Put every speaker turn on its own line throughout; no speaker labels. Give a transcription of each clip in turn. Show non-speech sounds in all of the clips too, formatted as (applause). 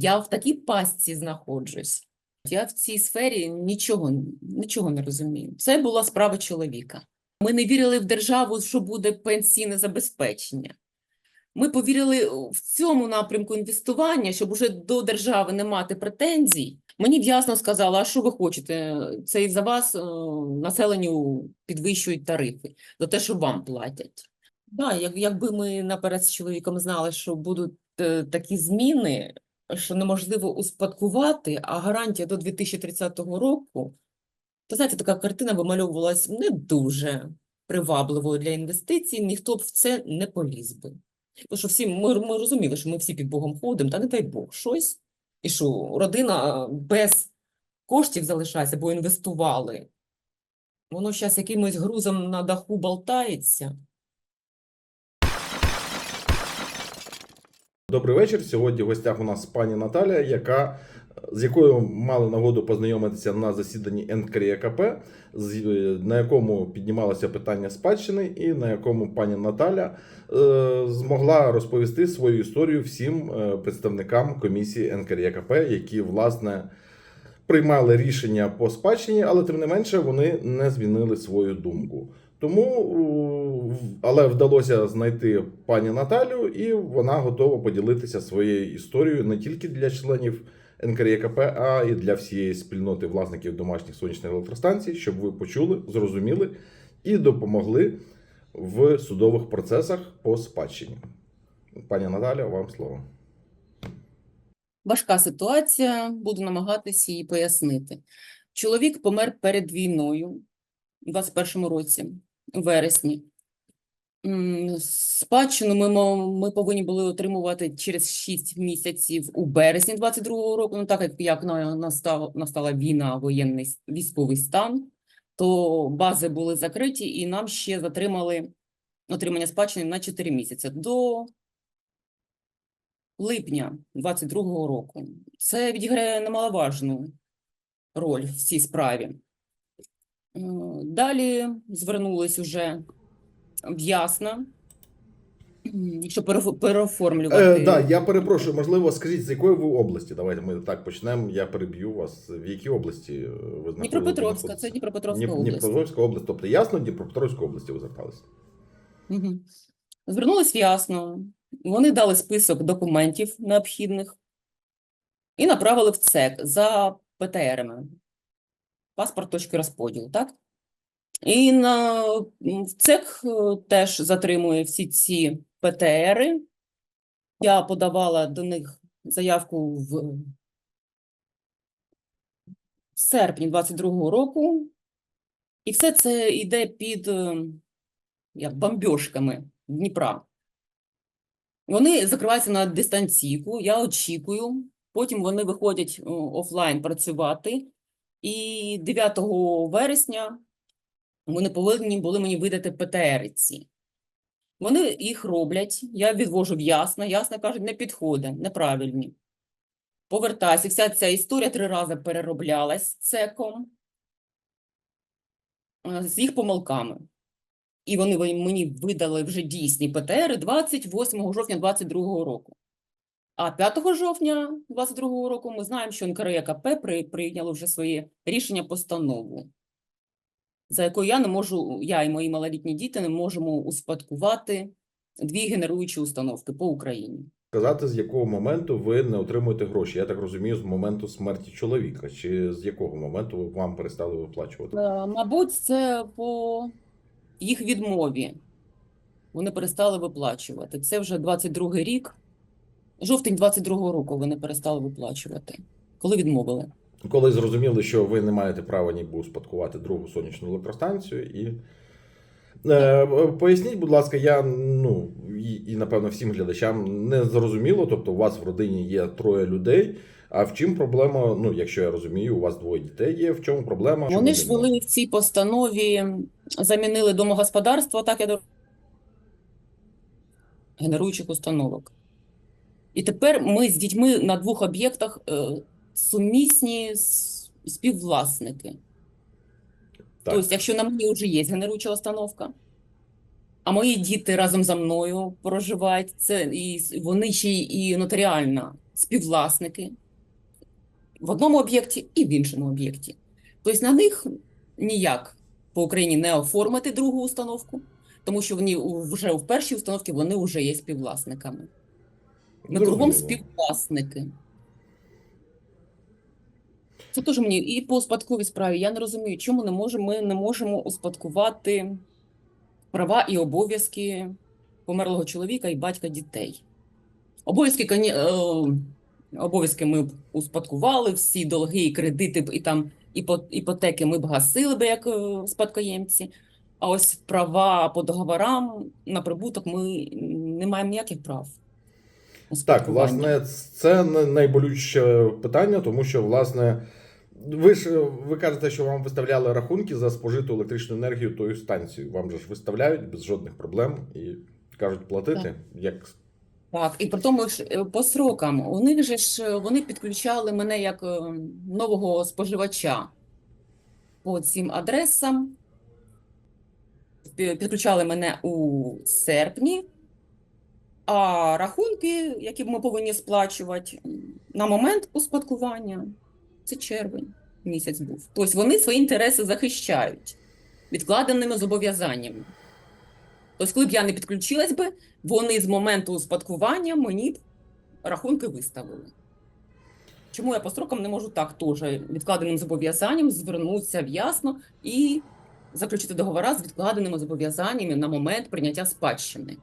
Я в такій пастці знаходжусь. Я в цій сфері нічого, нічого не розумію. Це була справа чоловіка. Ми не вірили в державу, що буде пенсійне забезпечення. Ми повірили в цьому напрямку інвестування, щоб уже до держави не мати претензій. Мені б ясно сказали, а що ви хочете? Це із за вас е, населенню підвищують тарифи за те, що вам платять. Да, як, якби ми наперед з чоловіком знали, що будуть е, такі зміни, що неможливо успадкувати, а гарантія до 2030 року, то знаєте, така картина вимальовувалась не дуже привабливою для інвестицій, ніхто б в це не поліз би. Тому що всі ми, ми розуміли, що ми всі під Богом ходимо, та не дай Бог щось. І що родина без коштів залишається, бо інвестували. Воно зараз якимось грузом на даху болтається.
Добрий вечір. Сьогодні в гостях у нас пані Наталія, яка з якою мали нагоду познайомитися на засіданні НКРЄКП, з- на якому піднімалося питання спадщини, і на якому пані Наталя е, змогла розповісти свою історію всім е, представникам комісії НКРЄКП, які власне приймали рішення по спадщині, але тим не менше вони не змінили свою думку. Тому, але вдалося знайти пані Наталю, і вона готова поділитися своєю історією не тільки для членів НКРЄКП, а і для всієї спільноти власників домашніх сонячних електростанцій, щоб ви почули, зрозуміли і допомогли в судових процесах по спадщині. Пані Наталя, вам слово.
Важка ситуація, буду намагатися її пояснити. Чоловік помер перед війною у 21-му році, вересні. Спадщину ми, ми повинні були отримувати через 6 місяців у березні 22-го року. Ну, так як, як настав, настала війна, воєнний військовий стан, то бази були закриті, і нам ще затримали отримання спадщини на 4 місяці до липня 22-го року. Це відіграє немаловажну роль в цій справі. Е, Далі звернулись уже в Ясна, якщо переоформлювати.
Е, да, я перепрошую, можливо, скажіть, з якої ви області? Давайте ми так почнемо. Я переб'ю вас. В якій області ви?
Дніпропетровська, це Дніпропетровська
Дніп-
область.
Дніпропетровська область, тобто ясно, Дніпропетровської області ви зверталися.
Мгм. Звернулись в Ясно. Вони дали список документів необхідних і направили в ЦЕК за ПТРами. Паспорт точки розподілу, так? І на ЦЕК е, теж затримує всі ці ПТРи. Я подавала до них заявку в серпні 22-го року, і все це йде під е, як бомбьошками Дніпра. Вони закриваються на дистанційку, я очікую, потім вони виходять офлайн працювати, і 9 вересня вони повинні були мені видати ПТР ці. Вони їх роблять, я відвожу в Ясно, Ясно кажуть, не підходить, неправильні. Повертаюся, вся ця історія три рази перероблялась цеком е, з їх помилками. І вони мені видали вже дійсні ПТР 28 жовтня 22 року. А 5 жовтня 22 року ми знаємо, що НКРЕКП прийняло вже своє рішення постанову, за якою я не можу, я і мої малолітні діти не можемо успадкувати дві генеруючі установки по Україні.
Сказати, з якого моменту ви не отримуєте гроші. Я так розумію, з моменту смерті чоловіка, чи з якого моменту вам перестали виплачувати?
Е, Мабуть, це по їх відмові. Вони перестали виплачувати. Це вже 22 рік. Жовтень 22 року вони перестали виплачувати, коли відмовили.
Коли зрозуміли, що ви не маєте права ніби успадкувати другу сонячну електростанцію, і е, поясніть, будь ласка, я ну і, і напевно всім глядачам не зрозуміло. Тобто, у вас в родині є троє людей. А в чим проблема? Ну, якщо я розумію, у вас двоє дітей є. В чому проблема?
Вони ж
ви
в цій постанові, замінили домогосподарство, так я до генеруючих установок. І тепер ми з дітьми на двох об'єктах е, сумісні співвласники.
Так.
Тобто, якщо на мені вже є генеруюча установка, а мої діти разом за мною проживають, це і вони ще і нотаріально співвласники в одному об'єкті і в іншому об'єкті. Тобто на них ніяк по Україні не оформити другу установку, тому що вони вже в першій установці вони вже є співвласниками. Ми кругом співвласники. Це теж мені і по спадковій справі. Я не розумію, чому не можемо, ми не можемо успадкувати права і обов'язки померлого чоловіка і батька дітей. Обов'язки, коні- е, обов'язки ми б успадкували, всі долги і кредити б, і там іпо- іпотеки ми б гасили б як е, спадкоємці. А ось права по договорам на прибуток ми не маємо ніяких прав.
Так, власне, це найболючіше питання, тому що, власне, ви ж ви кажете, що вам виставляли рахунки за спожиту електричну енергію тою станцією. Вам же ж виставляють без жодних проблем і кажуть платити. Як
Так, і при тому ж е, по срокам. У них же ж вони підключали мене як е, нового споживача по цим адресам. Підключали мене у серпні, а рахунки, які ми повинні сплачувати на момент успадкування, це червень місяць був. Тобто вони свої інтереси захищають відкладеними зобов'язаннями. Тобто, коли б я не підключилась би, вони з моменту успадкування мені б рахунки виставили. Чому я по строкам не можу так теж відкладеним зобов'язанням звернутися в ясно і заключити договори з відкладеними зобов'язаннями на момент прийняття спадщини?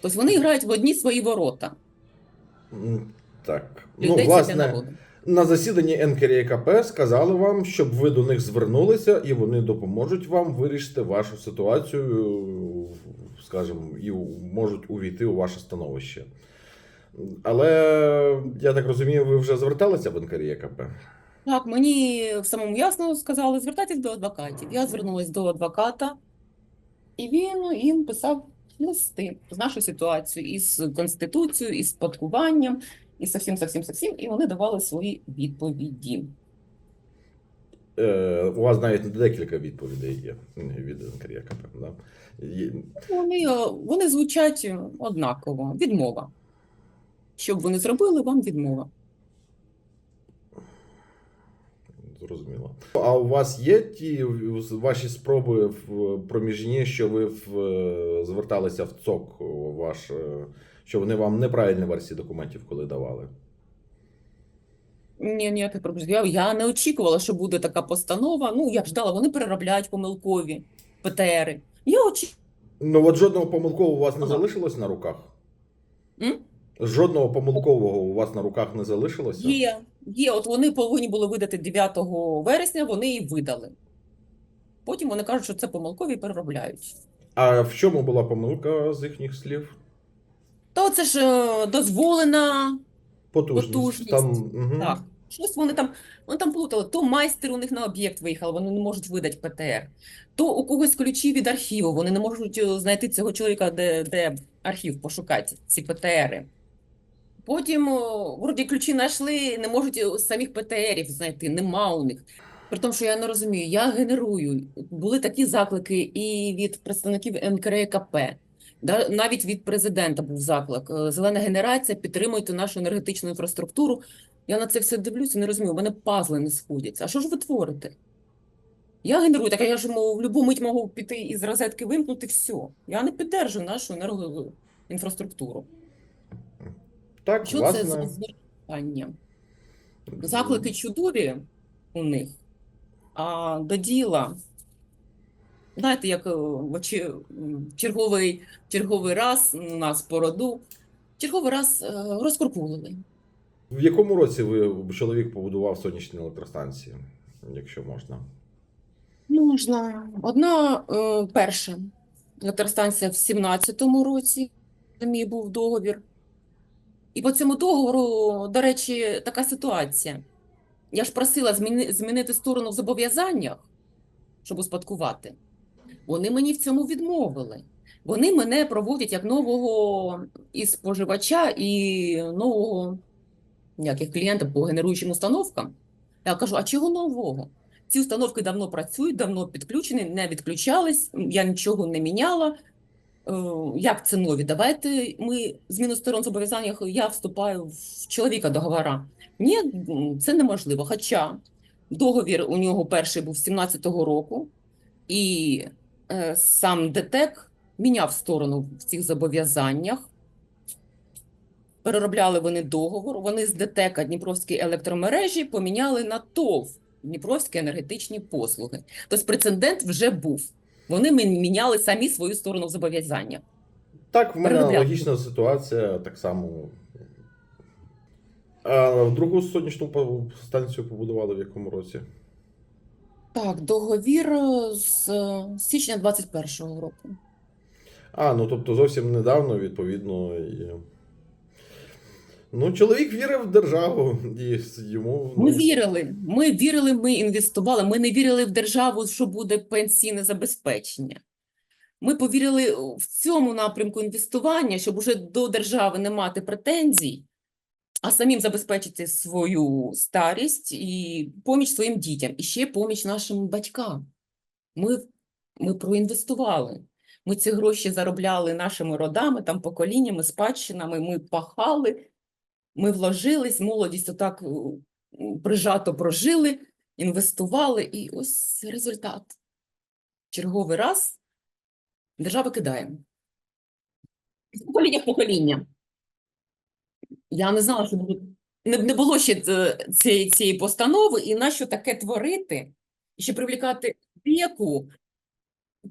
Тобто вони грають в одні свої ворота.
так, ну,
Людей для
власне, на засіданні НКРЄКП сказали вам, щоб ви до них звернулися, і вони допоможуть вам вирішити вашу ситуацію, скажімо, і можуть увійти у ваше становище. Але я так розумію, ви вже зверталися в НКРЄКП?
Так, мені в самому ясно сказали, звертайтесь до адвокатів. Я звернулася до адвоката, і він їм писав листи з нашою ситуацією, із Конституцією, із спадкуванням, і со всім, со всім, со всім, і вони давали свої відповіді.
Е, у вас навіть декілька відповідей є від НКРЄКП. Да? Є-
Вони, е, вони звучать е, однаково. Відмова. Що б вони зробили, вам відмова.
Зрозуміло. А у вас є ті ваші спроби в проміжні, що ви в, е, зверталися в ЦОК, ваш, е, що вони вам неправильні версії документів коли давали?
Ні, ніяких проблем. Я, я не очікувала, що буде така постанова. Ну, я б ждала, вони переробляють помилкові ПТРи. Я очікувала.
Ну от жодного помилкового у вас не
Ага.
залишилось на руках?
М?
Жодного помилкового у вас на руках не залишилося?
Є, є. От вони повинні були видати 9 вересня, вони і видали. Потім вони кажуть, що це помилкові і переробляють.
А в чому була помилка з їхніх слів?
Та це ж е, дозволена
Потужність.
Потужність.
Там, угу.
Так, щось вони там, вони там плутали. То майстер у них на об'єкт виїхав, вони не можуть видати ПТР. То у когось ключі від архіву, вони не можуть е, знайти цього чоловіка, де, де архів пошукати, ці ПТРи. Потім, вроді, ключі знайшли, не можуть е, самих ПТРів знайти, нема у них. При тому, що я не розумію, я генерую. Були такі заклики і від представників НКРЕКП, да, навіть від президента був заклик. е, Зелена генерація, підтримуйте нашу енергетичну інфраструктуру. Я на це все дивлюся, не розумію, у мене пазли не сходяться. А що ж ви творите? Я генерую, так я ж в будь-яку мить можу піти із розетки вимкнути все. Я не піддержую нашу енергоінфраструктуру.
Так,
Що
власне.
це за звертання? Заклики чудові у них, а до діла. Знаєте, як е, черговий, черговий раз у нас по роду, черговий раз е, розкуркулили.
В якому році ви чоловік побудував сонячні електростанції, якщо можна?
Можна. Одна е, перша електростанція в 17-му році, мій був договір. І по цьому договору, до речі, така ситуація. Я ж просила змінити сторону в зобов'язаннях, щоб успадкувати. Вони мені в цьому відмовили. Вони мене проводять як нового і споживача, і нового як клієнта по генеруючим установкам. Я кажу, а чого нового? Ці установки давно працюють, давно підключені, не відключались, я нічого не міняла. Е, Як це нові? Давайте ми зміну сторон зобов'язання, я вступаю в чоловіка договора. Ні, це неможливо. Хоча договір у нього перший був 17-го року, і е, сам ДТЕК міняв сторону в цих зобов'язаннях. Переробляли вони договор. Вони з ДТЕКа Дніпровські електромережі поміняли на ТОВ Дніпровські енергетичні послуги. Тобто прецедент вже був. Вони міняли самі свою сторону зобов'язання.
Так, в мене
Переробляв.
аналогічна ситуація, так само. А другу сонячну станцію побудували в якому році?
Так, договір е, з е, січня 21-го року.
А, ну тобто зовсім недавно, відповідно. І... Ну, чоловік вірив в державу, і йому.
Ми вірили, ми вірили, ми інвестували. Ми не вірили в державу, що буде пенсійне забезпечення. Ми повірили в цьому напрямку інвестування, щоб уже до держави не мати претензій, а самим забезпечити свою старість і поміч своїм дітям, і ще поміч нашим батькам. Ми, ми проінвестували. Ми ці гроші заробляли нашими родами, там, поколіннями, спадщинами. Ми пахали, ми вложились, молодість отак е, прижато прожили, інвестували, і ось результат. Черговий раз держава кидає. З покоління в покоління. Я не знала, що буде. Не, не було ще цієї, цієї постанови, і нащо таке творити, і ще привлікати віку,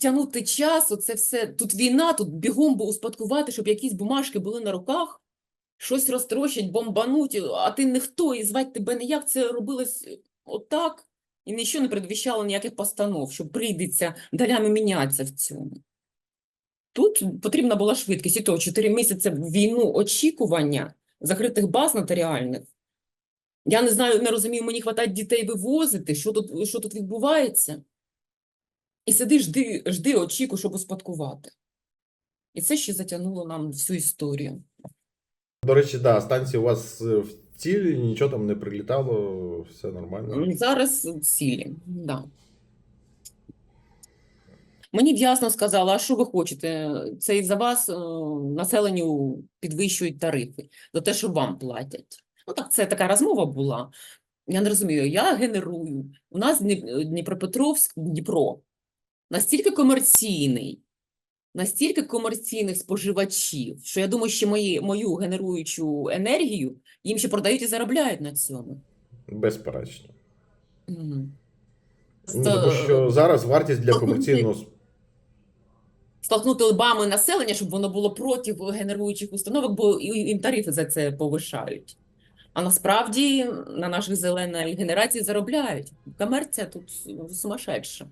тягнути часу, це все. Тут війна, тут бігом би успадкувати, щоб якісь бумажки були на руках, щось розтрощать, бомбануть, а ти ніхто, і звати тебе ніяк. Це робилось отак, і нічого не передвіщало ніяких постанов, що прийдеться долями мінятися в цьому. Тут потрібна була швидкість, і то 4 місяці війну очікування закритих баз нотаріальних. Я не знаю, не розумію, мені хватає дітей вивозити, що тут, що тут відбувається. І сиди, жди, жди, очікуй, щоб успадкувати. І це ще затягнуло нам всю історію.
До речі, да, станція у вас е, в цілі, нічого там не прилітало, все нормально.
М, Зараз цілі, да. Мені б ясно сказали, а що ви хочете? Це із-за вас е, населенню підвищують тарифи за те, що вам платять. Ну так, це така розмова була. Я не розумію, я генерую. У нас Дніпропетровськ, Дніпро настільки комерційний, настільки комерційних споживачів, що я думаю, що мої, мою генеруючу енергію їм ще продають і заробляють на цьому.
Безперечно.
Мгм.
Ну, тому що зараз вартість для комерційного
столкнути лбами населення, щоб воно було проти генеруючих установок, бо їм тарифи за це повишають. А насправді на наших зеленій генерації заробляють. Комерція тут сумасшедша.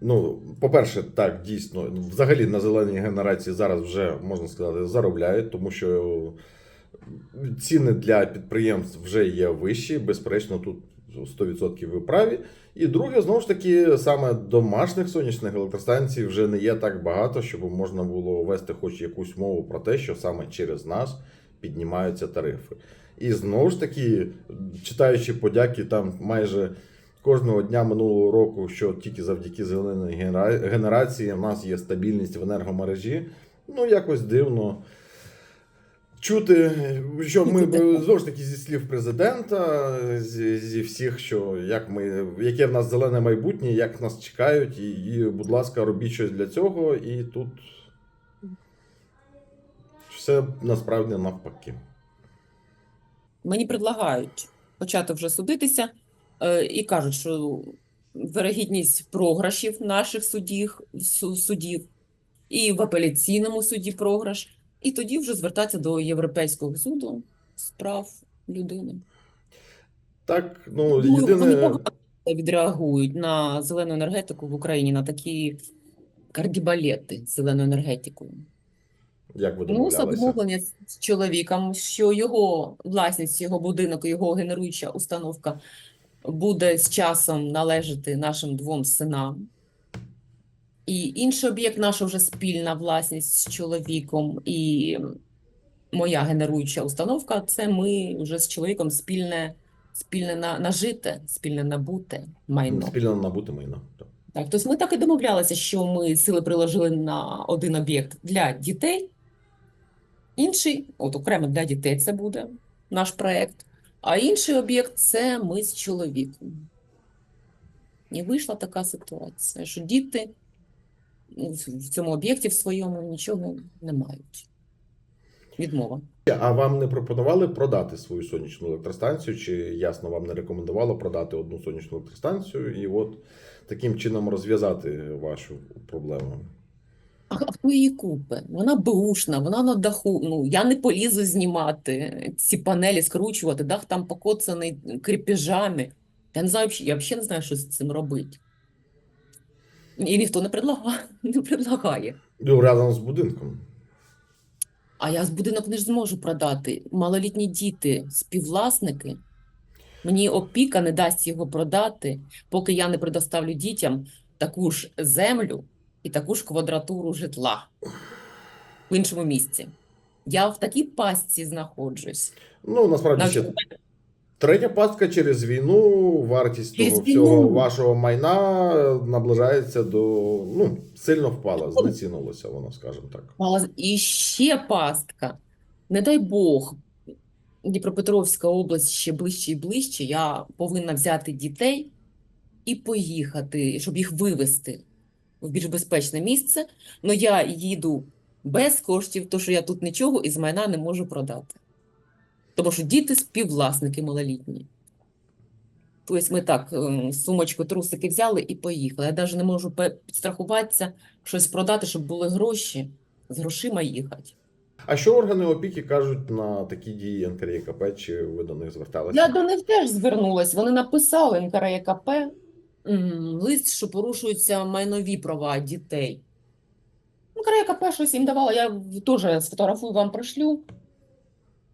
Ну, по-перше, так, дійсно, взагалі на зеленій генерації зараз вже можна сказати заробляють, тому що ціни для підприємств вже є вищі. Безперечно, тут 100% ви праві. І друге, знову ж таки, саме домашніх сонячних електростанцій вже не є так багато, щоб можна було вести хоч якусь мову про те, що саме через нас піднімаються тарифи. І знову ж таки, читаючи подяки там майже кожного дня минулого року, що тільки завдяки зеленій генерації в нас є стабільність в енергомережі. Ну, якось дивно чути, що ми (laughs) знову ж таки зі слів президента, зі, зі всіх, що як ми, яке в нас зелене майбутнє, як нас чекають, і, і, будь ласка, робіть щось для цього. І тут все насправді навпаки.
Мені предлагають почати вже судитися і кажуть, що вирогідність програшів наших судів, судів і в апеляційному суді програш, і тоді вже звертатися до Європейського суду з прав людини.
Так, ну, єдине.
відреагують на зелену енергетику в Україні, на такі кардібалети з зеленою енергетикою.
Як ви
Ну, домовлення з чоловіком, що його власність, його будинок, його генеруюча установка буде з часом належати нашим двом синам. І інший об'єкт наша вже спільна власність з чоловіком, і моя генеруюча установка це ми вже з чоловіком спільне, спільне на, нажите, спільне набуте майно.
Спільно набути майно. так.
Так, тобто ми так і домовлялися, що ми сили приложили на один об'єкт для дітей, інший, от окремо для дітей це буде наш проєкт, а інший об'єкт це ми з чоловіком. І вийшла така ситуація, що діти в цьому об'єкті в своєму нічого не мають. Відмова.
А вам не пропонували продати свою сонячну електростанцію? Чи ясно вам не рекомендувало продати одну сонячну електростанцію і от таким чином розв'язати вашу проблему?
А, хто її купить? Вона беушна, вона на даху. Ну, я не полізу знімати ці панелі, скручувати, дах там покоцаний кріпежами. Я не знаю, я взагалі не знаю, що з цим робити. І ніхто не предлагає, (laughs) не предлагає.
Ну, разом з будинком.
А я з будинок не ж зможу продати. Малолітні діти, співвласники. Мені опіка не дасть його продати, поки я не предоставлю дітям таку ж землю і таку ж квадратуру житла в іншому місці. Я в такій пастці знаходжусь.
Ну, насправді
Навіть
ще третя пастка через війну, вартість
Через
того всього вашого майна наближається до ну, сильно впала, знецінулося воно, скажімо так.
І ще пастка. Не дай Бог, Дніпропетровська область ще ближче і ближче. Я повинна взяти дітей і поїхати, щоб їх вивезти в більш безпечне місце. Но я їду без коштів, тому що я тут нічого із майна не можу продати. Тому що діти співвласники малолітні. Тобто ми так ем, сумочку, трусики взяли і поїхали. Я навіть не можу підстрахуватися, щось продати, щоб були гроші, з грошима їхати.
А що органи опіки кажуть на такі дії НКРЄКП, чи ви до них зверталися?
Я до них теж звернулась. Вони написали НКРЕКП м, лист, що порушуються майнові права дітей. НКРЕКП щось їм давала, я теж сфотографую, вам пришлю.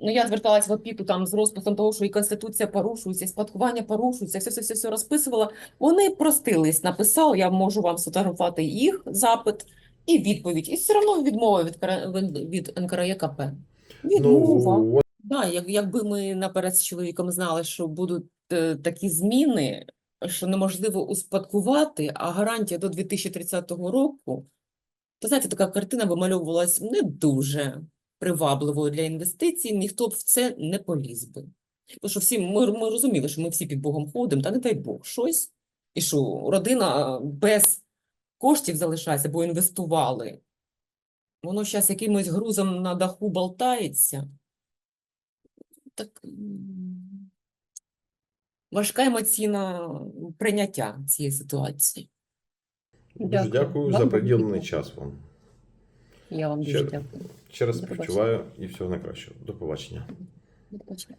Ну, я зверталась в опіку там з розписом того, що і Конституція порушується, і спадкування порушується, все, все, все, все розписувала. Вони простий лист написали, я можу вам сфотографувати їх запит і відповідь. І все одно відмова від, від НКРЕКП. Відмова.
Ну,
Да, як, якби ми наперед з чоловіком знали, що будуть е, такі зміни, що неможливо успадкувати, а гарантія до 2030 року, то знаєте, така картина вимальовувалась не дуже привабливою для інвестицій, ніхто б в це не поліз би. Тому що всі, ми, ми розуміли, що ми всі під Богом ходимо, та не дай Бог, щось. І що родина без коштів залишається, бо інвестували. Воно зараз якимось грузом на даху болтається. Так важка емоційна прийняття цієї ситуації.
дуже дякую за приділений час вам.
Я вам
Ще-
дуже дякую.
Ще раз співчуваю і всього найкращого. До побачення.
До побачення.